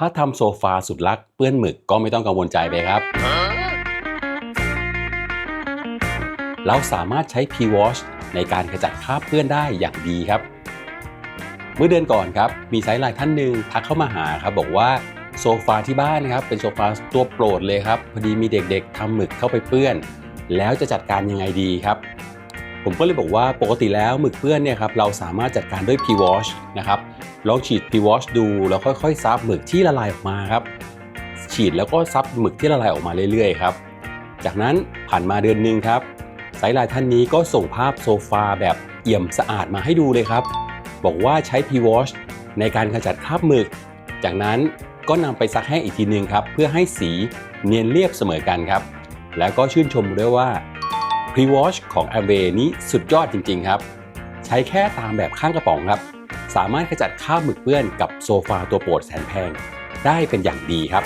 ถ้าทำโซฟาสุดลักเปื้อนหมึกก็ไม่ต้องกังวลใจไปครับ เราสามารถใช้ P-Wash ในการขจัดคราบเปื้อนได้อย่างดีครับ เมื่อเดือนก่อนครับ มีไซส์ไลน์ท่านหนึ่งทักเข้ามาหาครับ บอกว่าโซฟาที่บ้านครับ เป็นโซฟาตัวโปรดเลยครับ พอดีมีเด็กๆทำหมึกเข้าไปเปื้อน แล้วจะจัดการยังไงดีครับ ผมก็เลยบอกว่าปกติแล้วหมึกเปื้อนเนี่ยครับเราสามารถจัดการด้วย P-Wash นะครับ ลองฉีด P-Wash ดูแล้วค่อยๆซับหมึกที่ละลายออกมาครับ ฉีดแล้วก็ซับหมึกที่ละลายออกมาเรื่อยๆครับ จากนั้นผ่านมาเดือนหนึ่งครับส์ไลน์ท่านนี้ก็ส่งภาพโซฟาแบบเอี่ยมสะอาดมาให้ดูเลยครับ บอกว่าใช้ P-Wash ในการขจัดคราบหมึก จากนั้นก็นำไปซักแห้งอีกทีหนึงครับ เพื่อให้สีเนียนเรียบเสมอกันครับ แล้วก็ชื่นชมด้วยว่า Pre-Wash ของ a m w a y นี้สุดยอดจริง ๆ ครับ ใช้แค่ตามแบบข้างกระป๋องครับ สามารถขจัดคราบหมึกเปื้อนกับโซฟาตัวโปรดแสนแพง ได้เป็นอย่างดีครับ